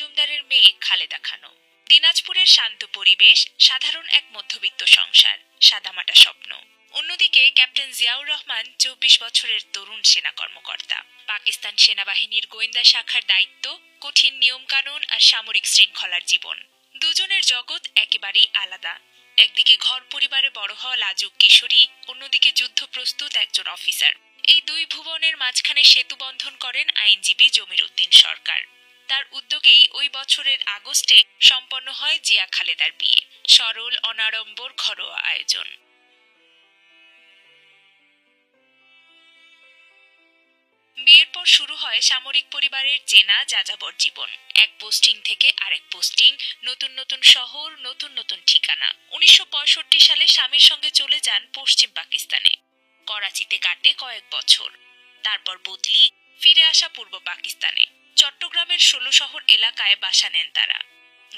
মজুমদারের মেয়ে খালেদা খানম দিনাজপুরের শান্ত পরিবেশ, সাধারণ এক মধ্যবিত্ত সংসার, সাদামাটা স্বপ্ন। অন্যদিকে ক্যাপ্টেন জিয়াউর রহমান চব্বিশ বছরের তরুণ সেনা কর্মকর্তা। পাকিস্তান সেনাবাহিনীর গোয়েন্দা শাখার দায়িত্ব, কঠিন নিয়মকানুন আর সামরিক শৃঙ্খলার জীবন। দুজনের জগৎ একেবারেই আলাদা। একদিকে ঘর পরিবারে বড় হওয়া লাজুক কিশোরী, অন্যদিকে যুদ্ধ প্রস্তুত একজন অফিসার। এই দুই ভুবনের মাঝখানে সেতু বন্ধন করেন আইনজীবী জমির উদ্দিন সরকার। তার উদ্যোগেই ওই বছরের আগস্টে সম্পন্ন হয় জিয়া খালেদার বিয়ে। সরল, অনাড়ম্বর, ঘরোয়া আয়োজন। বিয়ের পর শুরু হয় সামরিক পরিবারের চেনা যাযাবর জীবন। এক পোস্টিং থেকে আরেক পোস্টিং, নতুন নতুন শহর, নতুন নতুন ঠিকানা। উনিশশো পঁয়ষট্টি সালে স্বামীর সঙ্গে চলে যান পশ্চিম পাকিস্তানে। করাচিতে কাটে কয়েক বছর। তারপর বদলি, ফিরে আসা পূর্ব পাকিস্তানে। চট্টগ্রামের ষোলো শহর এলাকায় বাসা নেন তারা।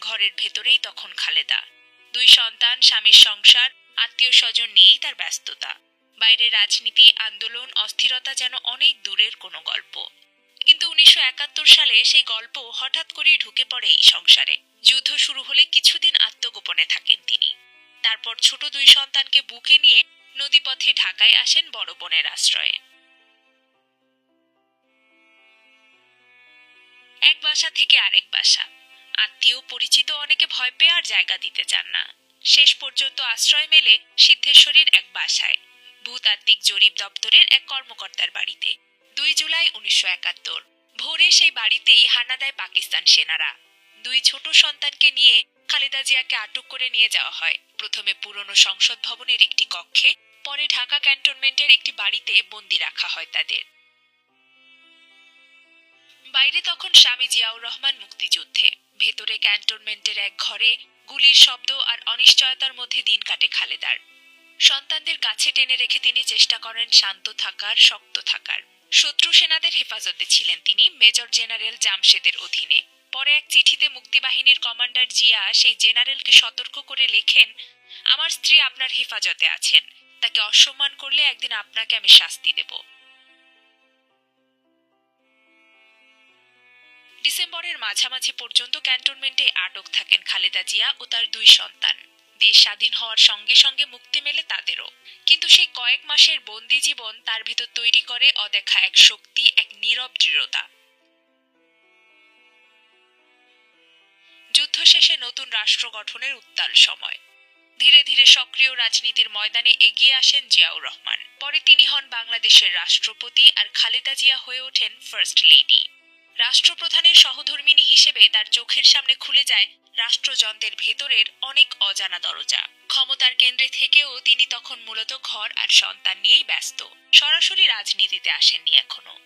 ঘরের ভেতরেই তখন খালেদা। দুই সন্তান, স্বামীর সংসার, আত্মীয় স্বজন নিয়েই তার ব্যস্ততা। বাইরে রাজনীতি, আন্দোলন, অস্থিরতা যেন অনেক দূরের কোনো গল্প। কিন্তু উনিশশো একাত্তর সালে সেই গল্প হঠাৎ করেই ঢুকে পড়ে এই সংসারে। যুদ্ধ শুরু হলে কিছুদিন আত্মগোপনে থাকেন তিনি। তারপর ছোট দুই সন্তানকে বুকে নিয়ে নদীপথে ঢাকায় আসেন বড় বোনের আশ্রয়ে। এক বাসা থেকে আরেক বাসা। আত্মীয় পরিচিত অনেকে ভয় পেয়ে আর জায়গা দিতে চান না। শেষ পর্যন্ত আশ্রয় মেলে সিদ্ধেশ্বরীর এক বাসায়, ভূতাত্ত্বিক জরিপ দপ্তরের এক কর্মকর্তার বাড়িতে। দুই জুলাই উনিশশো একাত্তর, ভোরে সেই বাড়িতেই হানা দেয় পাকিস্তান সেনারা। দুই ছোট সন্তানকে নিয়ে খালেদা জিয়াকে আটক করে নিয়ে যাওয়া হয়। প্রথমে পুরনো সংসদ ভবনের একটি কক্ষে, পরে ঢাকা ক্যান্টনমেন্টের একটি বাড়িতে বন্দি রাখা হয় তাদের। বাইরে তখন স্বামী জিয়াউর রহমান মুক্তিযুদ্ধে। ভেতরে ক্যান্টনমেন্টের এক ঘরে গুলির শব্দ আর অনিশ্চয়তার মধ্যে দিন কাটে খালেদার। সন্তানদের কাছে টেনে রেখে তিনি চেষ্টা করেন শান্ত থাকার, শক্ত থাকার। শত্রু সেনাদের হেফাজতে ছিলেন তিনি মেজর জেনারেল জামশেদের অধীনে। পরে এক চিঠিতে মুক্তিবাহিনীর কমান্ডার জিয়া সেই জেনারেলকে সতর্ক করে লেখেন, আমার স্ত্রী আপনার হেফাজতে আছেন। তাকে অসম্মান করলে একদিন আপনাকে আমি শাস্তি দেব। ডিসেম্বরের মাঝামাঝি পর্যন্ত ক্যান্টনমেন্টে আটক থাকেন খালেদা জিয়া ও তার দুই সন্তান। দেশ স্বাধীন হওয়ার সঙ্গে সঙ্গে মুক্তি মেলে তাদেরও। কিন্তু সেই কয়েক মাসের বন্দি জীবন তার ভিতর তৈরি করে অদেখা এক শক্তি, এক নীরব দৃঢ়তা। যুদ্ধ শেষে নতুন রাষ্ট্র গঠনের উত্তাল সময়। ধীরে ধীরে সক্রিয় রাজনীতির ময়দানে এগিয়ে আসেন জিয়াউর রহমান। পরে তিনি হন বাংলাদেশের রাষ্ট্রপতি আর খালেদা জিয়া হয়ে ওঠেন ফার্স্ট লেডি। রাষ্ট্রপ্রধানের সহধর্মিনী হিসেবে তার চোখের সামনে খুলে যায় রাষ্ট্রযন্ত্রের ভেতরের অনেক অজানা দরজা। ক্ষমতার কেন্দ্রে থেকেও তিনি তখন মূলত ঘর আর সন্তান নিয়েই ব্যস্ত। সরাসরি রাজনীতিতে আসেননি এখনও।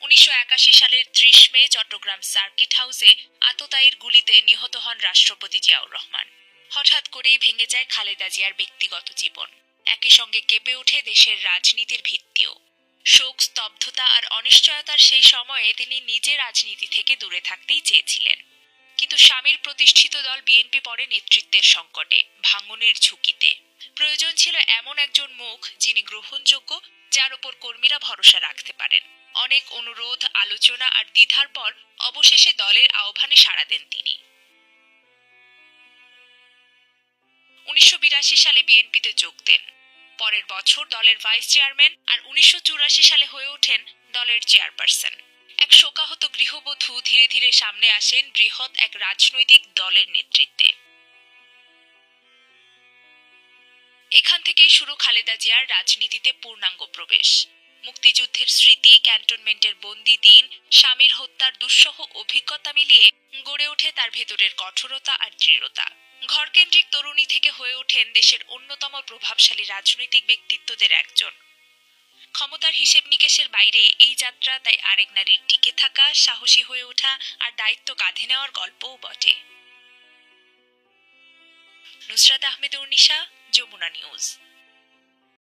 উনিশশো একাশি সালের ত্রিশ মে চট্টগ্রাম সার্কিট হাউসে আততায়ীর গুলিতে নিহত হন রাষ্ট্রপতি জিয়াউর রহমান। হঠাৎ করেই ভেঙে যায় খালেদা জিয়ার ব্যক্তিগত জীবন। একই সঙ্গে কেঁপে ওঠে দেশের রাজনীতির ভিত্তিও। শোক, স্তব্ধতা আর অনিশ্চয়তার সেই সময়ে তিনি নিজে রাজনীতি থেকে দূরে থাকতেই চেয়েছিলেন। কিন্তু স্বামীর প্রতিষ্ঠিত দল বিএনপি পরে নেতৃত্বের সংকটে, ভাঙনের ঝুঁকিতে। প্রয়োজন ছিল এমন একজন মুখ যিনি গ্রহণযোগ্য, যার উপর কর্মীরা ভরসা রাখতে পারেন। অনেক অনুরোধ, আলোচনা আর দ্বিধার পর অবশেষে দলের আহ্বানে সাড়া দেন তিনি। উনিশশো বিরাশি সালে বিএনপিতে যোগ দেন। পরের বছর দলের ভাইস চেয়ারম্যান আর উনিশশো চুরাশি সালে হয়ে ওঠেন দলের চেয়ারপারসন। এক শোকাহত গৃহবধূ ধীরে ধীরে সামনে আসেন বৃহৎ এক রাজনৈতিক দলের নেতৃত্বে। এখান থেকেই শুরু খালেদা জিয়ার রাজনীতিতে পূর্ণাঙ্গ প্রবেশ। মুক্তিযুদ্ধের স্মৃতি, ক্যান্টনমেন্টের বন্দি দিন, স্বামীর হত্যার দুঃসহ অভিজ্ঞতা মিলিয়ে গড়ে ওঠে তার ভেতরের কঠোরতা আর দৃঢ়তা। ঘরকেন্দ্রিক তরুণী থেকে হয়ে ওঠেন দেশের অন্যতম প্রভাবশালী রাজনৈতিক ব্যক্তিত্বদের একজন। ক্ষমতার হিসেব নিকেশের বাইরে এই যাত্রা, তাই আরেক নারীর টিকে থাকা, সাহসী হয়ে ওঠা আর দায়িত্ব কাঁধে নেওয়ার গল্পও বটে। নুসরাত আহমেদ উর্নিশা যমুনা নিউজ।